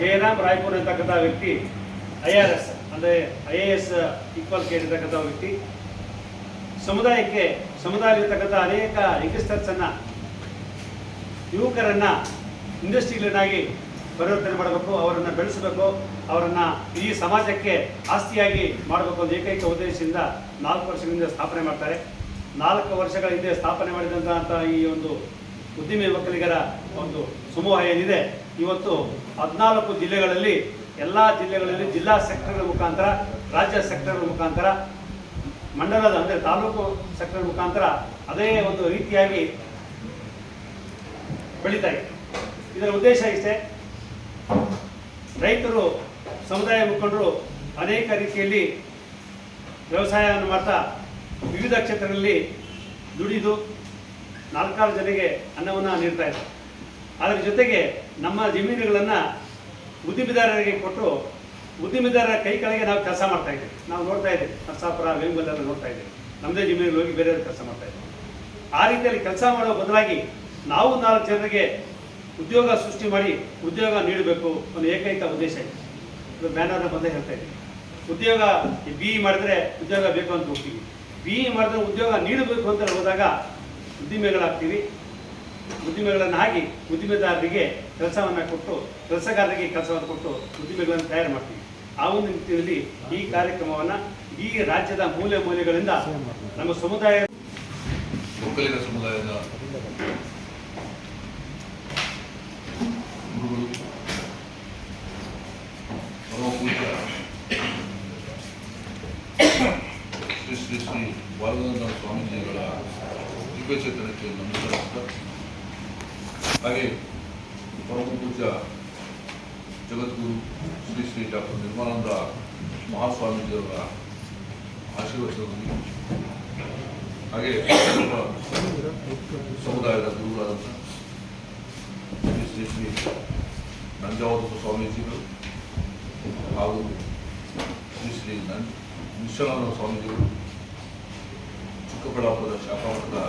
ಜಯರಾಮ್ ರಾಯ್ಪುರ್ ಅಂತಕ್ಕಂಥ ವ್ಯಕ್ತಿ I R S ಅಂದರೆ I A S equal care ಇರ್ತಕ್ಕಂಥ ವ್ಯಕ್ತಿ. ಸಮುದಾಯಕ್ಕೆ, ಸಮುದಾಯದಲ್ಲಿರ್ತಕ್ಕಂಥ ಅನೇಕ ಯಂಗ್ಸ್ಟರ್ಸನ್ನು ಯುವಕರನ್ನು ಇಂಡಸ್ಟ್ರಿಗಳನ್ನಾಗಿ ಪರಿವರ್ತನೆ ಮಾಡಬೇಕು, ಅವರನ್ನು ಬೆಳೆಸಬೇಕು, ಅವರನ್ನು ಈ ಸಮಾಜಕ್ಕೆ ಆಸ್ತಿಯಾಗಿ ಮಾಡಬೇಕು ಅಂತ ಏಕೈಕ ಉದ್ದೇಶದಿಂದ ನಾಲ್ಕು ವರ್ಷಗಳಿಂದ ಸ್ಥಾಪನೆ ಮಾಡ್ತಾರೆ. ನಾಲ್ಕು ವರ್ಷಗಳ ಹಿಂದೆ ಸ್ಥಾಪನೆ ಮಾಡಿದಂತಹ ಈ ಒಂದು ಉದ್ದಿಮೆ ಒಕ್ಕಲಿಗರ ಒಂದು ಸಮೂಹ ಏನಿದೆ ಇವತ್ತು ಹದಿನಾಲ್ಕು ಜಿಲ್ಲೆಗಳಲ್ಲಿ, ಎಲ್ಲ ಜಿಲ್ಲೆಗಳಲ್ಲಿ ಜಿಲ್ಲಾ ಸೆಕ್ಟರ್ಗಳ ಮುಖಾಂತರ, ರಾಜ್ಯ ಸೆಕ್ಟರ್ಗಳ ಮುಖಾಂತರ, ಮಂಡಲದ ಅಂದರೆ ತಾಲೂಕು ಸೆಕ್ಟರ್ ಮುಖಾಂತರ ಅದೇ ಒಂದು ರೀತಿಯಾಗಿ ಬೆಳೀತಾ ಇದೆ. ಇದರ ಉದ್ದೇಶ ಇಷ್ಟೇ, ರೈತರು, ಸಮುದಾಯ ಮುಖಂಡರು ಅನೇಕ ರೀತಿಯಲ್ಲಿ ವ್ಯವಸಾಯವನ್ನು ಮಾಡ್ತಾ ವಿವಿಧ ಕ್ಷೇತ್ರಗಳಲ್ಲಿ ದುಡಿದು ನಾಲ್ಕಾರು ಜನರಿಗೆ ಅನ್ನವನ್ನು ನೀಡ್ತಾ ಇದ್ದಾರೆ. ಅದರ ಜೊತೆಗೆ ನಮ್ಮ ಜಮೀನುಗಳನ್ನು ಉದ್ದಿಮೆದಾರರಿಗೆ ಕೊಟ್ಟು ಉದ್ದಿಮೆದಾರರ ಕೈ ಕೆಳಗೆ ನಾವು ಕೆಲಸ ಮಾಡ್ತಾ ಇದ್ದೀವಿ. ನಾವು ನೋಡ್ತಾ ಇದ್ದೀವಿ. ನರಸಾಪುರ ವೇಂಗಲ್ಲೆಲ್ಲ ನೋಡ್ತಾ ಇದ್ದೀವಿ. ನಮ್ಮದೇ ಜಮೀನಿಗೆ ಹೋಗಿ ಬೇರೆ ಕೆಲಸ ಮಾಡ್ತಾ ಇದ್ದೀವಿ. ಆ ರೀತಿಯಲ್ಲಿ ಕೆಲಸ ಮಾಡೋ ಬದಲಾಗಿ ನಾವು ನಾಲ್ಕು ಜನರಿಗೆ ಉದ್ಯೋಗ ಸೃಷ್ಟಿ ಮಾಡಿ ಉದ್ಯೋಗ ನೀಡಬೇಕು ಒಂದು ಏಕೈಕ ಉದ್ದೇಶ ಇದೆ. ಇದು ಬ್ಯಾನರ್ನ ಬಂದೇ ಹೇಳ್ತಾ ಇದ್ದೀವಿ ಉದ್ಯೋಗ ಬಿ ಇ ಮಾಡಿದ್ರೆ ಉದ್ಯೋಗ ಬೇಕು ಅಂತ ಹೋಗ್ತೀವಿ. ಬಿ ಇ ಮಾಡಿದ್ರೆ ಉದ್ಯೋಗ ನೀಡಬೇಕು ಅಂತ ಹೋದಾಗ ಉದ್ದಿಮೆಗಳಾಗ್ತೀವಿ. ಉದ್ದಿಮೆಗಳನ್ನು ಹಾಕಿ ಉದ್ದಿಮೆದಾರರಿಗೆ ಕೆಲಸವನ್ನು ಕೊಟ್ಟು ಕೆಲಸಗಾರರಿಗೆ ಕೆಲಸವನ್ನು ಕೊಟ್ಟು ಉದ್ದಿಮೆಗಳನ್ನು ತಯಾರು ಮಾಡ್ತೀವಿ. ಆ ಒಂದು ನಿಟ್ಟಿನಲ್ಲಿ ಈ ಕಾರ್ಯಕ್ರಮವನ್ನು ಈ ರಾಜ್ಯದ ಮೂಲೆ ಮೂಲೆಗಳಿಂದ ನಮ್ಮ ಸಮುದಾಯ ಸಮುದಾಯದ ಹಾಗೆ ಪರಮ ಪೂಜ್ಯ ಜಗದ್ಗುರು ಶ್ರೀ ಶ್ರೀ ಡಾಕ್ಟರ್ ನಿರ್ಮಲಾನಂದ ಮಹಾಸ್ವಾಮೀಜಿಯವರ ಆಶೀರ್ವಚನದಲ್ಲಿ ಹಾಗೆ ಸಮುದಾಯದ ಗುರುಗಳಾದಂಥ ಶ್ರೀ ಶ್ರೀ ಶ್ರೀ ನಂಜಾವತ ಸ್ವಾಮೀಜಿಗಳು ಹಾಗೂ ಶ್ರೀ ಶ್ರೀ ನನ್ ನಿಶ್ಚಲಾನಂದ ಸ್ವಾಮೀಜಿಗಳು ಚಿಕ್ಕಬಳ್ಳಾಪುರದ ಶಾಖಾಮಠದ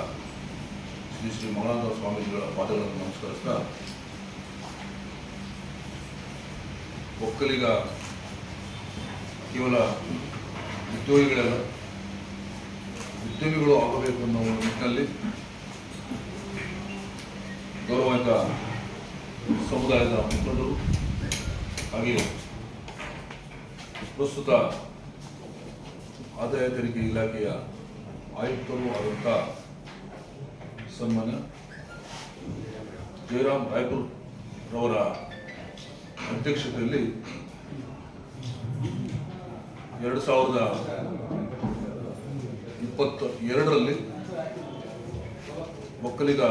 ಶ್ರೀ ಶ್ರೀ ಮಂಗಳಾನಂದ ಸ್ವಾಮೀಜಿಗಳ ಪಾದಗಳನ್ನು ನಮಸ್ಕರಿಸ್ತಾ ಒಕ್ಕಲಿಗ ಕೇವಲ ಉದ್ಯೋಗಿಗಳೆಲ್ಲ ಉದ್ಯೋಗಿಗಳು ಆಗಬೇಕು ಅನ್ನೋ ಒಂದು ನಿಟ್ಟಿನಲ್ಲಿ ಗೌರವಾನ್ವಿತ ಸಮುದಾಯದ ಮುಖಂಡರು ಹಾಗೆ ಪ್ರಸ್ತುತ ಆದಾಯ ತೆರಿಗೆ ಇಲಾಖೆಯ ಆಯುಕ್ತರು ಆದಂಥ ಸನ್ಮಾನ್ಯ ಜಯರಾಮ್ ರಾಯ್ಪುರ್ ಅವರ ಅಧ್ಯಕ್ಷತೆಯಲ್ಲಿ ಎರಡು ಸಾವಿರದ ಇಪ್ಪತ್ತ ಎರಡರಲ್ಲಿ ಒಕ್ಕಲಿಗ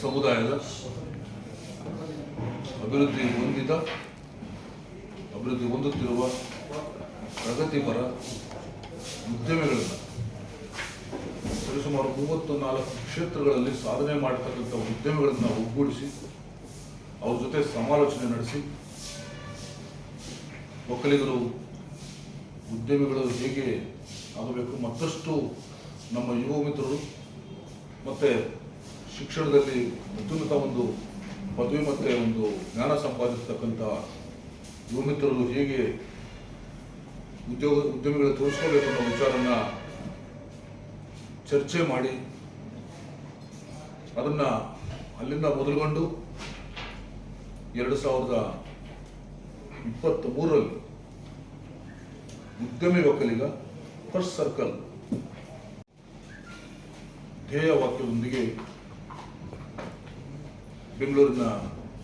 ಸಮುದಾಯದ ಅಭಿವೃದ್ಧಿ ಹೊಂದಿದ, ಅಭಿವೃದ್ಧಿ ಹೊಂದುತ್ತಿರುವ ಪ್ರಗತಿಪರ ಉದ್ಯಮಿಗಳನ್ನು ಸರಿಸುಮಾರು ಮೂವತ್ತು ನಾಲ್ಕು ಕ್ಷೇತ್ರಗಳಲ್ಲಿ ಸಾಧನೆ ಮಾಡತಕ್ಕಂಥ ಉದ್ಯಮಿಗಳನ್ನು ಒಗ್ಗೂಡಿಸಿ, ಅವ್ರ ಜೊತೆ ಸಮಾಲೋಚನೆ ನಡೆಸಿ, ಒಕ್ಕಲಿಗರು, ಉದ್ಯಮಿಗಳು ಹೇಗೆ ಆಗಬೇಕು ಮತ್ತಷ್ಟು ನಮ್ಮ ಯುವ ಮಿತ್ರರು ಮತ್ತು ಶಿಕ್ಷಣದಲ್ಲಿ ಅತ್ಯುನ್ನತ ಒಂದು ಪದವಿ ಮತ್ತು ಒಂದು ಜ್ಞಾನ ಸಂಪಾದಿಸ್ತಕ್ಕಂಥ ಯುವ ಮಿತ್ರರು ಹೇಗೆ ಉದ್ಯೋಗ, ಉದ್ಯಮಿಗಳು ತೋರಿಸ್ಕೋಬೇಕು ಅನ್ನೋ ವಿಚಾರನ ಚರ್ಚೆ ಮಾಡಿ ಅದನ್ನು ಅಲ್ಲಿಂದ ಮೊದಲುಗೊಂಡು ಎರಡು ಸಾವಿರದ ಇಪ್ಪತ್ತ್ ಮೂರರಲ್ಲಿ ಉದ್ಯಮಿ ಒಕ್ಕಲಿಗ ಫಸ್ಟ್ ಸರ್ಕಲ್ ಧ್ಯೇಯ ವಾಕ್ಯದೊಂದಿಗೆ ಬೆಂಗಳೂರಿನ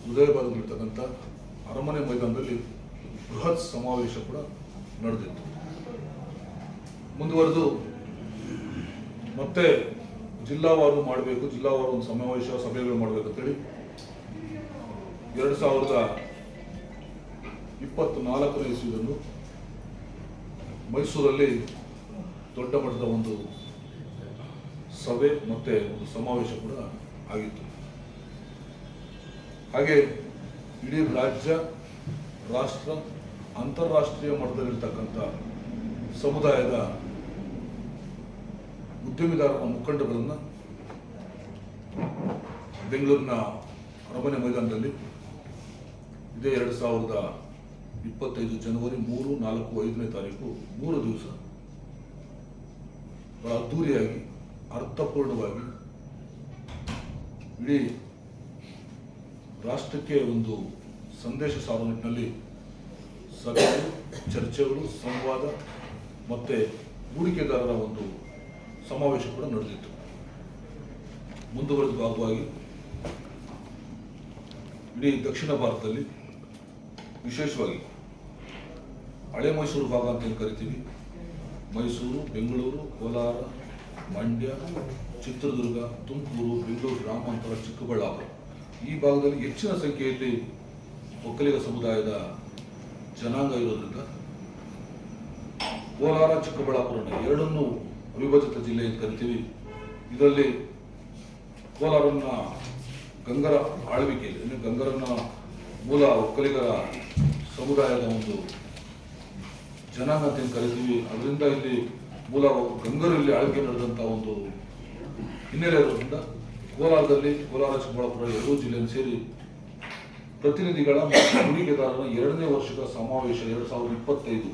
ಹೃದಯ ಭಾಗದಲ್ಲಿರ್ತಕ್ಕಂಥ ಅರಮನೆ ಮೈದಾನದಲ್ಲಿ ಬೃಹತ್ ಸಮಾವೇಶ ಕೂಡ ನಡೆದಿತ್ತು. ಮುಂದುವರೆದು ಮತ್ತೆ ಜಿಲ್ಲಾವಾರು ಮಾಡಬೇಕು, ಜಿಲ್ಲಾವಾರು ಒಂದು ಸಮಾವೇಶ ಸಭೆಗಳು ಮಾಡಬೇಕಂತೇಳಿ ಎರಡು ಸಾವಿರದ ಇಪ್ಪತ್ತು ನಾಲ್ಕನೇ ಇಸ್ವಿದಂದು ಮೈಸೂರಲ್ಲಿ ದೊಡ್ಡ ಮಟ್ಟದ ಒಂದು ಸಭೆ ಮತ್ತೆ ಒಂದು ಸಮಾವೇಶ ಕೂಡ ಆಗಿತ್ತು. ಹಾಗೆ ಇಡೀ ರಾಜ್ಯ, ರಾಷ್ಟ್ರ ಅಂತಾರಾಷ್ಟ್ರೀಯ ಮಟ್ಟದಲ್ಲಿರ್ತಕ್ಕಂಥ ಸಮುದಾಯದ ಉದ್ಯಮಿದಾರರ ಮುಖಂಡಗಳನ್ನು ಬೆಂಗಳೂರಿನ ಅರಮನೆ ಮೈದಾನದಲ್ಲಿ ಇದೇ ಎರಡು ಸಾವಿರದ ಇಪ್ಪತ್ತೈದು ಜನವರಿ ಮೂರು, ನಾಲ್ಕು, ಐದನೇ ತಾರೀಕು, ಮೂರು ದಿವಸ ಅದ್ದೂರಿಯಾಗಿ, ಅರ್ಥಪೂರ್ಣವಾಗಿ ಇಡೀ ರಾಷ್ಟ್ರಕ್ಕೆ ಒಂದು ಸಂದೇಶ ಸಾರುವ ನಿಟ್ಟಿನಲ್ಲಿ ಸಭೆಗಳು, ಚರ್ಚೆಗಳು, ಸಂವಾದ ಮತ್ತು ಹೂಡಿಕೆದಾರರ ಒಂದು ಸಮಾವೇಶ ಕೂಡ ನಡೆದಿತ್ತು. ಮುಂದುವರೆದ ಭಾಗವಾಗಿ ಇಡೀ ದಕ್ಷಿಣ ಭಾರತದಲ್ಲಿ ವಿಶೇಷವಾಗಿ ಹಳೆ ಮೈಸೂರು ಭಾಗ ಅಂತ ಏನು ಕರಿತೀವಿ? ಮೈಸೂರು, ಬೆಂಗಳೂರು, ಕೋಲಾರ, ಮಂಡ್ಯ, ಚಿತ್ರದುರ್ಗ, ತುಮಕೂರು, ಬೆಂಗಳೂರು, ಗ್ರಾಮಾಂತರ, ಚಿಕ್ಕಬಳ್ಳಾಪುರ. ಈ ಭಾಗದಲ್ಲಿ ಹೆಚ್ಚಿನ ಸಂಖ್ಯೆಯಲ್ಲಿ ಒಕ್ಕಲಿಗ ಸಮುದಾಯದ ಜನಾಂಗ ಇರೋದ್ರಿಂದ ಕೋಲಾರ, ಚಿಕ್ಕಬಳ್ಳಾಪುರನ ಎರಡನ್ನೂ ಅವಿಭಜಿತ ಜಿಲ್ಲೆ ಅಂತ ಕರಿತೀವಿ. ಇದರಲ್ಲಿ ಕೋಲಾರನ್ನ ಗಂಗರ ಆಳ್ವಿಕೆಯಲ್ಲಿ ಅಂದರೆ ಗಂಗರನ್ನ ಮೂಲ ಒಕ್ಕಲಿಗರ ಸಮುದಾಯದ ಒಂದು ಜನಾಂಗ ಅಂತ ಕರಿತೀವಿ. ಅದರಿಂದ ಇಲ್ಲಿ ಮೂಲ ಗಂಗರಲ್ಲಿ ಆಳ್ವಿಕೆ ನಡೆದಂಥ ಒಂದು ಹಿನ್ನೆಲೆ ಇರೋದ್ರಿಂದ ಕೋಲಾರದಲ್ಲಿ ಕೋಲಾರ ಚಿಕ್ಕಬಳ್ಳಾಪುರ ಎರಡೂ ಜಿಲ್ಲೆಯನ್ನು ಸೇರಿ ಪ್ರತಿನಿಧಿಗಳ ಹೂಡಿಕೆದಾರರ ಎರಡನೇ ವರ್ಷದ ಸಮಾವೇಶ ಎರಡು ಸಾವಿರದ ಇಪ್ಪತ್ತೈದು.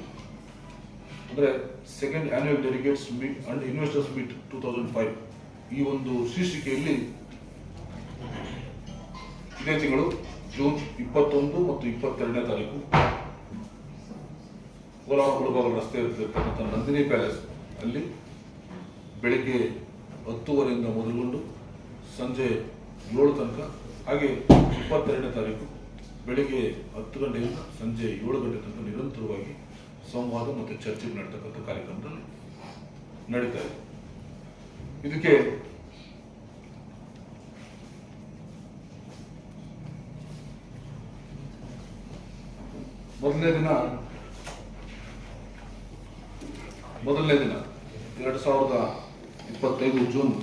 ಅಂದರೆ second annual delegates meet and investors meet two thousand five ಈ ಒಂದು ಶೀರ್ಷಿಕೆಯಲ್ಲಿ ಇದೇ ತಿಂಗಳು ಜೂನ್ ಇಪ್ಪತ್ತೊಂದು ಮತ್ತು ಇಪ್ಪತ್ತೆರಡನೇ ತಾರೀಕು ಕೋಲಾರ ರಸ್ತೆ ಇರ್ತಕ್ಕಂಥ ನಂದಿನಿ ಪ್ಯಾಲೇಸ್ ಅಲ್ಲಿ ಬೆಳಿಗ್ಗೆ ಹತ್ತುವರೆಯಿಂದ ಮೊದಲುಗೊಂಡು ಸಂಜೆ ಏಳು ತನಕ ಹಾಗೆ ಇಪ್ಪತ್ತೆರಡನೇ ತಾರೀಕು ಬೆಳಿಗ್ಗೆ ಹತ್ತು ಗಂಟೆಯಿಂದ ಸಂಜೆ ಏಳು ಗಂಟೆ ತನಕ ನಿರಂತರವಾಗಿ ಸಂವಾದ ಮತ್ತು ಚರ್ಚೆ ನಡೀತಕ್ಕಂಥ ಕಾರ್ಯಕ್ರಮದಲ್ಲಿ ನಡೀತಾ ಇದೆ. ಇದಕ್ಕೆ ಮೊದಲನೇ ದಿನ ಮೊದಲನೇ ದಿನ, ಎರಡು ಸಾವಿರದ ಇಪ್ಪತ್ತೈದು ಜೂನ್